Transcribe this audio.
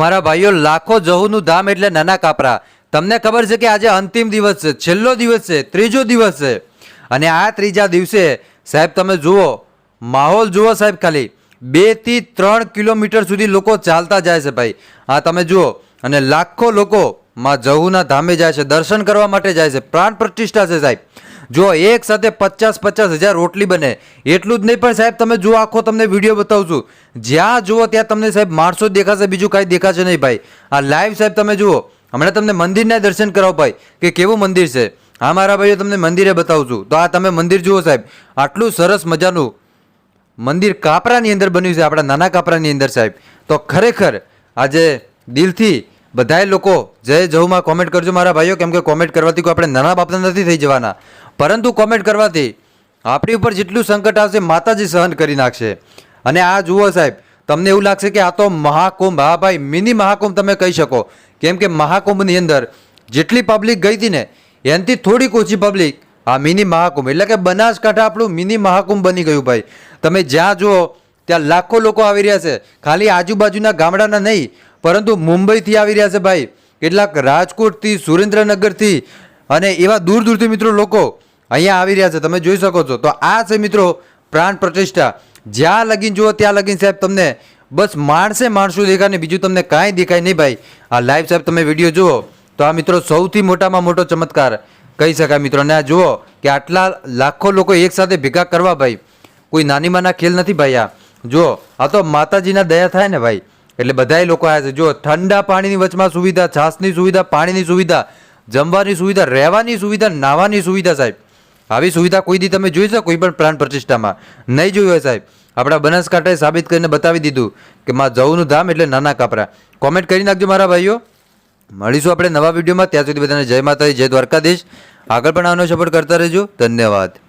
મારા ભાઈઓ લાખો જહુનું ધામ એટલે નાના કાપરા. તમને ખબર છે કે આજે અંતિમ દિવસ છે, છેલ્લો દિવસ છે, ત્રીજો દિવસ છે. અને આ ત્રીજા દિવસે, સાહેબ, તમે જુઓ, માહોલ જુઓ સાહેબ ખાલી. બેથી ત્રણ કિલોમીટર સુધી લોકો ચાલતા જાય છે ભાઈ. આ તમે જુઓ, અને લાખો લોકો માં જહુના ધામે જાય છે, દર્શન કરવા માટે જાય છે, પ્રાણ પ્રતિષ્ઠા છે સાહેબ. જો એક સાથે પચાસ પચાસ હજાર રોટલી બને, એટલું જ નહીં પણ સાહેબ તમે જુઓ, આખો તમને વીડિયો બતાવું છું. જ્યાં જુઓ ત્યાં તમને સાહેબ માણસો દેખાશે, બીજું કાંઈ દેખાશે નહીં ભાઈ. આ લાઈવ સાહેબ તમે જુઓ, હમણાં તમને મંદિરના દર્શન કરાવો ભાઈ, કે કેવું મંદિર છે? હા મારા ભાઈઓ તમને મંદિરે બતાવું છું. તો આ તમે મંદિર જુઓ સાહેબ, આટલું સરસ મજાનું મંદિર કાપરાની અંદર બન્યું છે, આપણા નાના કાપરાની અંદર સાહેબ. તો ખરેખર આજે દિલથી બધાય લોકો જય જહુમાં કોમેન્ટ કરજો મારા ભાઈઓ, કેમ કે કોમેન્ટ કરવાથી કોઈ આપણે નાના બાપના નથી થઈ જવાના. પરંતુ કોમેન્ટ કરવાથી આપણી ઉપર જેટલું સંકટ આવશે, માતાજી સહન કરી નાખશે. અને આ જુઓ સાહેબ, તમને એવું લાગશે કે આ તો મહાકુંભ, હા ભાઈ, મિની મહાકુંભ તમે કહી શકો. કેમ કે મહાકુંભની અંદર જેટલી પબ્લિક ગઈ હતી ને, એનાથી થોડીક ઓછી પબ્લિક આ મિની મહાકુંભ. એટલે કે બનાસકાંઠા આપણું મિની મહાકુંભ બની ગયું ભાઈ. તમે જ્યાં જુઓ, ત્યાં લાખો લોકો આવી રહ્યા છે. ખાલી આજુબાજુના ગામડાના નહીં પરંતુ મુંબઈથી આવી રહ્યા છે ભાઈ. કેટલાક રાજકોટથી, સુરેન્દ્રનગરથી અને એવા દૂર દૂરથી મિત્રો લોકો અહીંયા આવી રહ્યા છે. તમે જોઈ શકો છો. તો આ છે મિત્રો પ્રાણ પ્રતિષ્ઠા. જ્યાં લગીન જુઓ ત્યાં લગીન સાહેબ તમને બસ માણસે માણસું દેખાય ને બીજું તમને કાંઈ દેખાય નહીં ભાઈ. આ લાઈવ સાહેબ તમે વીડિયો જુઓ. તો આ મિત્રો સૌથી મોટામાં મોટો ચમત્કાર કહી શકાય મિત્રો. અને આ જુઓ કે આટલા લાખો લોકો એકસાથે ભેગા કરવા ભાઈ. કોઈ નાની માના ખેલ નથી ભાઈ આ. જુઓ, આ તો માતાજીના દયા થાય ને ભાઈ. એટલે બધાય લોકો આવ્યા છે. જો ઠંડા પાણીની વચમાં સુવિધા છાસની સુવિધા, પાણીની સુવિધા, જમવાની સુવિધા, રહેવાની સુવિધા, નાહવાની સુવિધા સાહેબ. આવી સુવિધા કોઈ દી તમે જોઈ છે કોઈ પણ પ્રાણ પ્રતિષ્ઠામાં. નહીં જોયું હોય સાહેબ. આપણા બનાસકાંઠાએ સાબિત કરીને બતાવી દીધું કે માં જવનું ધામ એટલે નાના કાપરા. કોમેન્ટ કરી નાખજો મારા ભાઈઓ. મળીશું આપણે નવા વિડીયોમાં. ત્યાં સુધી બધાને જય માતાજી, જય દ્વારકાધીશ. આગળ પણ આનો સપોર્ટ કરતા રહેજો. ધન્યવાદ.